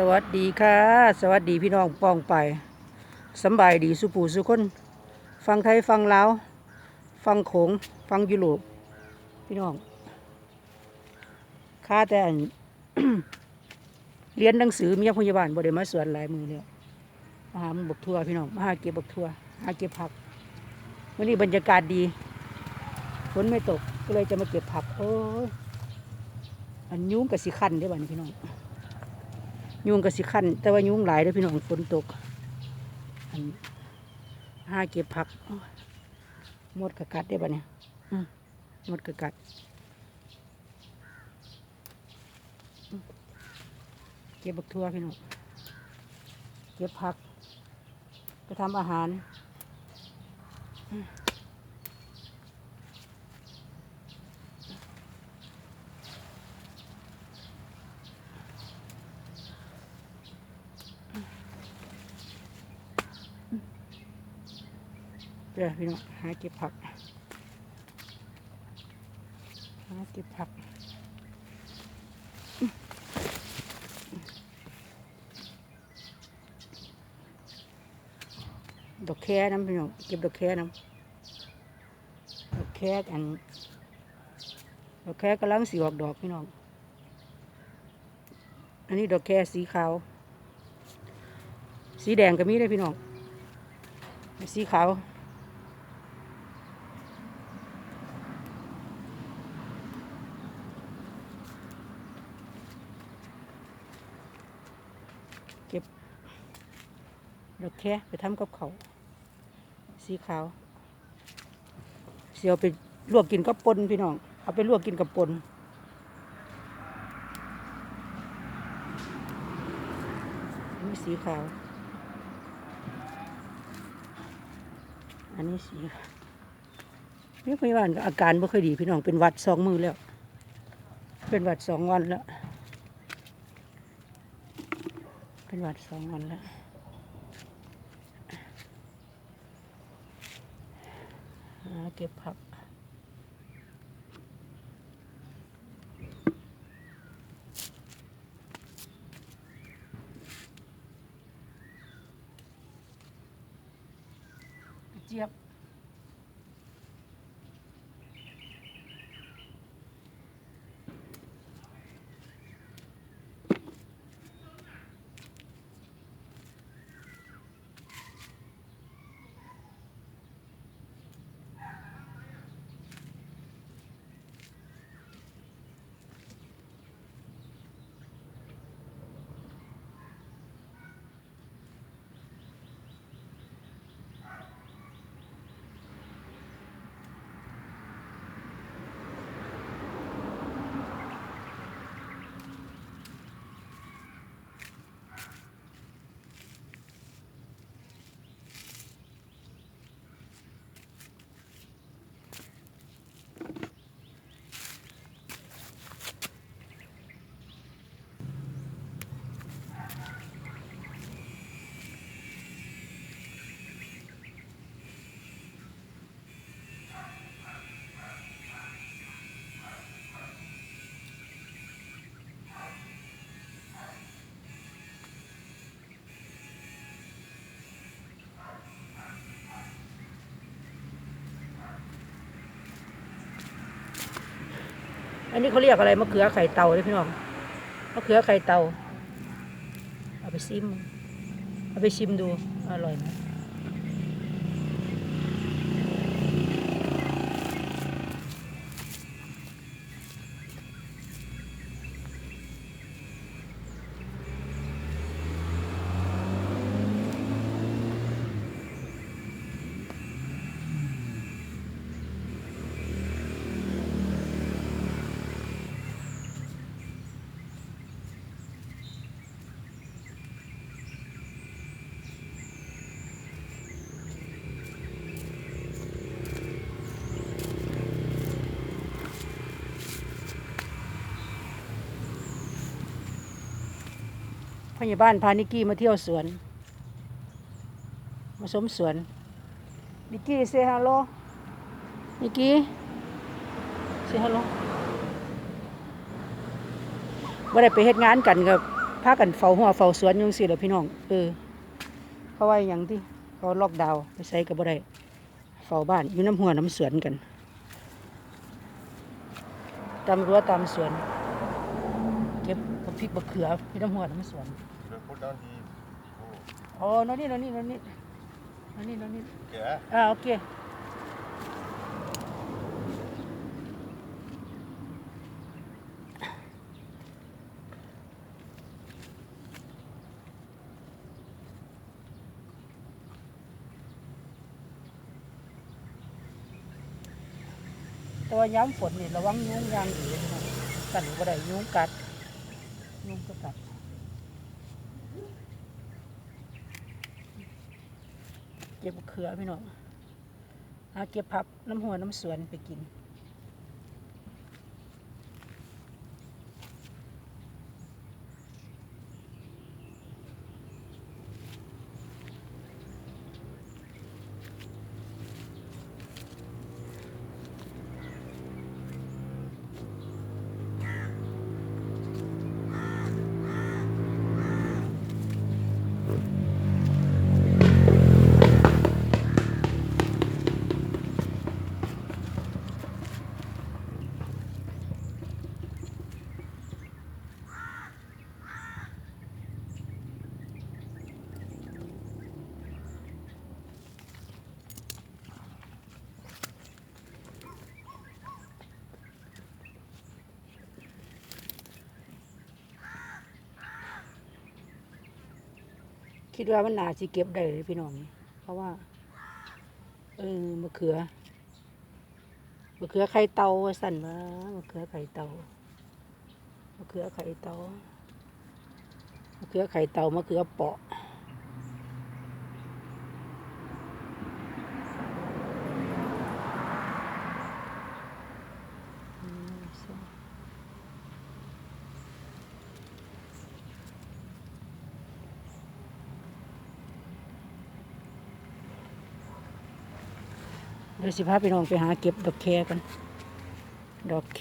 สวัสดีค่ะ สวัสดีพี่น้องปองไปสบายดีสุปูสุคนฟังไทยฟังลาวฟังโขงฟังยุโรปพี่น้องข้าแต่เรียนหนังสือเมียพยาบาลบ่ได้มาสวนหลายมือแล้วมาหาบกทัวพี่น้องมาหาเก็บบกทั่วหาเก็บผักวันนี้บรรยากาศดีฝนไม่ตกก็เลยจะมาเก็บผัก โอ้ยอันยุ้งกับสิคันได้บ้านพี่น้อง ยุงก็สิขันแต่ว่ายุงหลายเด้อพี่น้องฝนตกอันหาเก็บผักหมดกระกัดได้ปะเนี่ยมหมดกระกัดเก็บบักทั่วพี่น้องเก็บผัก ไปทำอาหาร ดี๋ยวพี่น้องหาเก็บผักหาเก็บผักดอกแค่น้ำพี่น้องเก็บดอกแค่น้ำดอกแค่อันดอกแค่กำลังสีออกดอกพี่น้องอันนี้ดอกแค่สีขาว สีแดงก็มีเลยพี่น้อง สีขาว ดอกแค่ไปทำกับเขาสีขาวเสียวไปลวกกินกับปนพี่น้อง เอาไปลวกกินกับปนนนี้สีขาว อันนี้สีนี่พยาบาลก็อาการไม่ค่อยดีพี่น้องเป็นวัดสองมือแล้ว เป็นวัดสองวันแล้ว เป็นวัดสองวันแล้วหา เก็บผัก เจี๊ยบ นนี้เขาเรียกอะไรมะเขือไข่เต่าเลยพี่น้องมะเขือไข่เต่าเอาไปซิมเอาไปชิมดูอร่อยไหม พยาบาลพานิกกี้มาเที่ยวสวน มาชมสวน นิกกี้เซฮัลโลนิกกี้เซฮัลโลว่าได้ไปเฮ็ดงานกันกับพากันเฝ้าหัวเฝ้าสวนยังสิแหละพี่น้อง เออเพราว่าอย่างที่เขาล็อกดาวน์ไปใส่ก็บ่ได้เฝ้าบ้านอยู่น้ำหัวน้ำสวนกัน ตามรั้วตามสวน บบักพริกบักเขืออยู่น้ำหัวน้ำสวน Should I put down the oh, อ๋อโน่นนี่โน่นนี่โน่นนี่โน่นนี่โน่นนี่ yeah? อ่าโอเค แต่ว่าย้ำฝนนี่ระวังยุงยางดีเลยนะกันก็ได้ยุงกัด ลุงก็กัดเก็บเขือพี่น้องหาเก็บผักน้ำหัวน้ำสวนไปกิน คิดว่ามันน่าสิเก็บได้เลยพี่น้อง เพราะว่า เออมะเขือมะเขือไข่เตาสั่นมามะเขือไข่เตามะเขือไข่เตามะเขือไข่เตามะเขือเปาะอืมใช่เดี๋ยวสิพาพี่น้องไปหาเก็บดอกแคกัน ดอกแค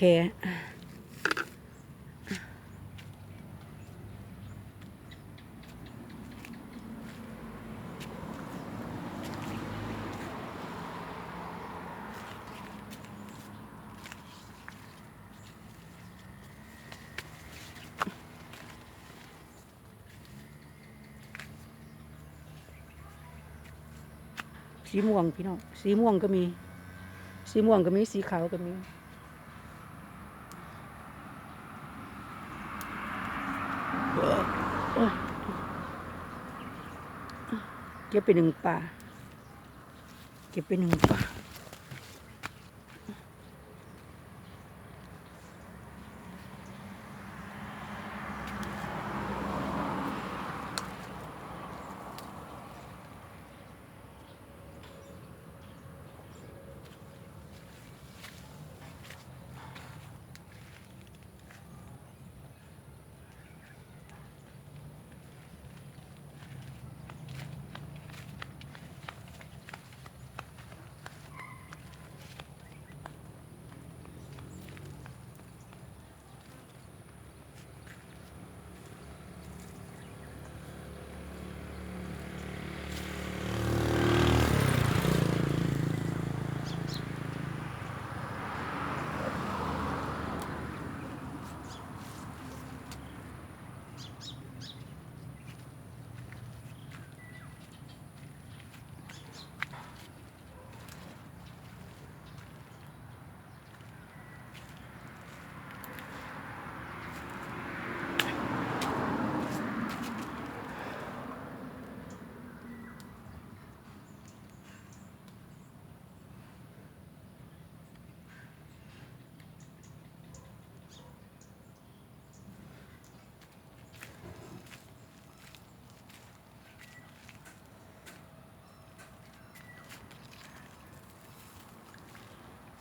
สีม่วงพี่น้อง สีม่วงก็มี สีม่วงก็มี สีขาวก็มี เก็บไปหนึ่งป่า เก็บไปหนึ่งป่า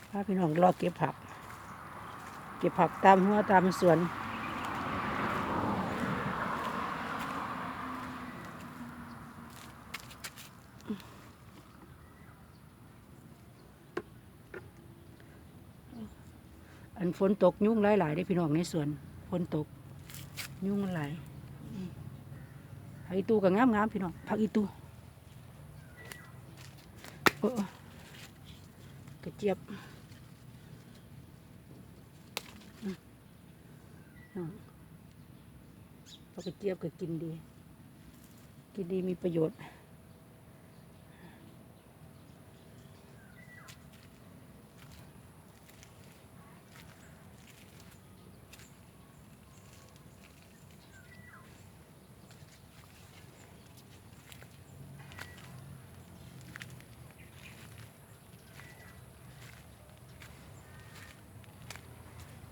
พาพี่น้องรอเก็บผัก เก็บผักตามหัวตามสวนอันฝนตกยุ่งหลายๆได้พี่น้องในสวนฝนตก ยุ่งหลายผักอีตูก็งามงามๆพี่น้องผักอีตูเออกระเจี๊ยบอืม อ่าผักกระเจี๊ยบก็กินดี กินดีมีประโยชน์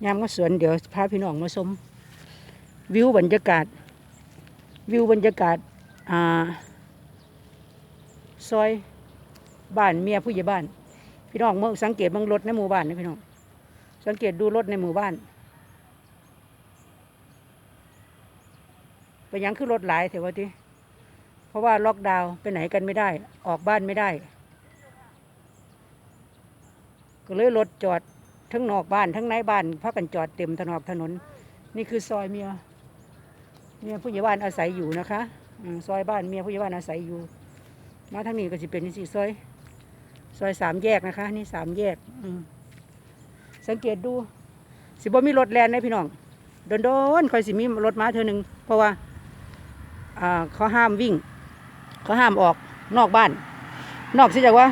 ยามก็สวนเดี๋ยวพาพี่น้องมาชมวิวบรรยากาศ วิวบรรยากาศอ่าซอยบ้านเมียผู้ใหญ่บ้าน พี่น้องเมื่อสังเกตบางรถในหมู่บ้านนะพี่น้องสังเกตดูรถในหมู่บ้านเป็นยังคือรถหลายเถอะวะทีเพราะว่าล็อกดาวน์ไปไหนกันไม่ได้ ออกบ้านไม่ได้ ก็เลยรถจอด ทั้งนอกบ้านทั้งในบ้านพักกันจอดเต็มถนนถนน นี่คือซอยเมียเมียผู้ใหญ่บ้านอาศัยอยู่นะคะอซอยบ้านเมียผู้ใหญ่บ้านอาศัยอยู่ มาทางนี้ก็จะเป็นนี่สิซอยซอยสามแยกนะคะ นี่สามแยกสังเกตดู สิบ่มีรถแลนนะพี่น้องโดนโดนๆคอยสิมีรถมาเธอหนึ่งเพราะว่าเขาห้ามวิ่งเขาห้ามออกนอกบ้าน นอกสียจากว่า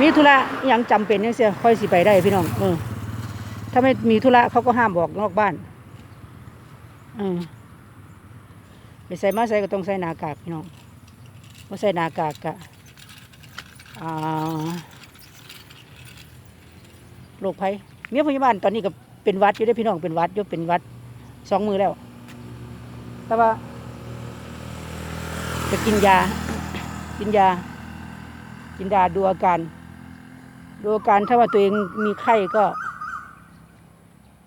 มีธุระยังจำเป็นยังเสียค่อยสิไปได้พี่น้องเออถ้าไม่มีธุระเขาก็ห้ามออกนอกบ้านเออไปใส่มาใส่ก็ต้องใส่หน้ากากพี่น้องมาใส่หน้ากากกะโรคภัยเมียพยาบาลตอนนี้ก็เป็นวัดอยู่ได้พี่น้องเป็นวัดอยู่เป็นวัดสองมือแล้ว แต่ว่าจะกินยา กินยา กินยาดูอาการ ดูอาการถ้าว่าตัวเองมีไข้ก็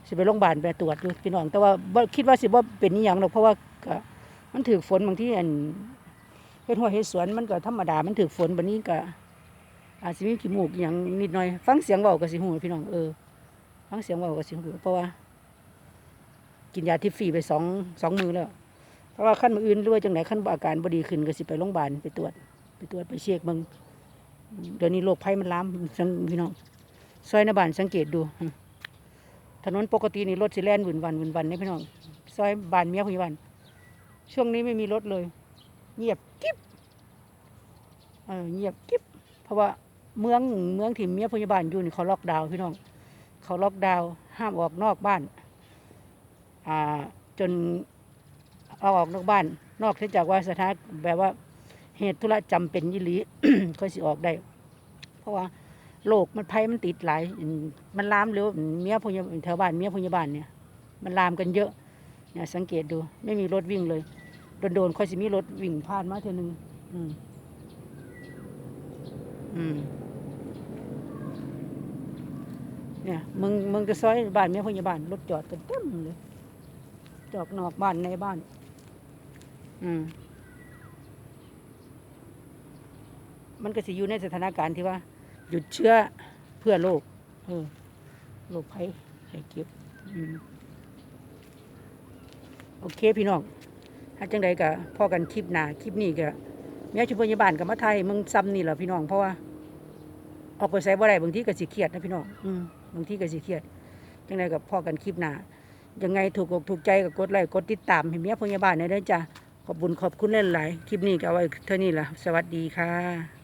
สิไปโรงพยาบาลไปตรวจอยู่พี่น้อง แต่ว่าคิดว่าสิบ่าเป็นอหย่างหรอกเพราะว่ามันถือฝนบางที่อันเฮ็ดหัวเฮ็ดสวนมันก็ธรรมดา มันถือฝนบัดนี้ก็อาจสิมีขี้มูกอย่างนิดหน่อย ฟังเสียงเว้าก็สิฮู้พี่น้องเออฟังเสียงเว้าก็สิฮู้เพราะว่า กินยาทิฟฟรีไปสองสองมือแล้ว เพราะว่าขั้นมืออื่นหรือว่าจังไหนขั้นอาการบดีขึ้นก็สิไปโรงพยาบาลไปตรวจ ไปตรวจไปเช็คเบิ่ง เดี๋ยวนี้โรคภัยมันลามพี่น้องซอยในบ้านสังเกตดู ถนนปกตินี่รถสิแล่นวุ่นวันวุ่นวันนี่พี่น้องซอยบ้านเมียผู้ใหญ่บ้านช่วงนี้ไม่มีรถเลย เงียบกิ๊บเออเงียบกิ๊บเพราะว่าเมืองเมืองที่เมียผู้ใหญ่บ้านอยู่นี่เขาล็อกดาวน์พี่น้อง เขาล็อกดาวน์ห้ามออกนอกบ้าน อ่าจนเอาออกนอกบ้าน นอกจากว่าสถานแบบว่า เหตุธุระจำเป็นยิลีค่อยสิออกได้ เพราะว่าโรคมันภัยมันติดหลายมมันลามเร็วเมียพยาแถวบ้านเมียพยาบาลเนี่ย มันลามกันเยอะเนี่ยสังเกตดู ไม่มีรถวิ่งเลยโดนๆค่อยสิมีรถวิ่งผ่านมาเท่านึงอืมอืมเนี่ยมึงมึงจะซอยบ้านเมียพยาบาลรถจอดกันเต็มเลยจอดนอกบ้านในบ้าน อืม มันก็สิอยู่ในสถานการณ์ที่ว่า หยุดเชื้อเพื่อโรคเออโรคภัยไข้เก็บโอเคพี่น้องถ้าจังใดก็พ่อกันคลิปหน้าคลิปนี้ก็แม่ชุมพยาบาลกับมาไทยมึงซ้ำนี่แหละพี่น้องเพราะว่าออกไปใส่บ่ได้บางทีก็สิเครียดนะพี่น้องอืมบางทีก็สิเครียดจังใดก็พอกันคลิปหน้ายังไงถูกอกถูกใจก็กดไลค์กดติดตามให้เมียพยาบาลหน่อยเด้อจ้ะขอบบุญขอบคุณเล่นหลายคลิปนี้ก็เอาไว้เท่านี้ล่ะ สวัสดีค่ะ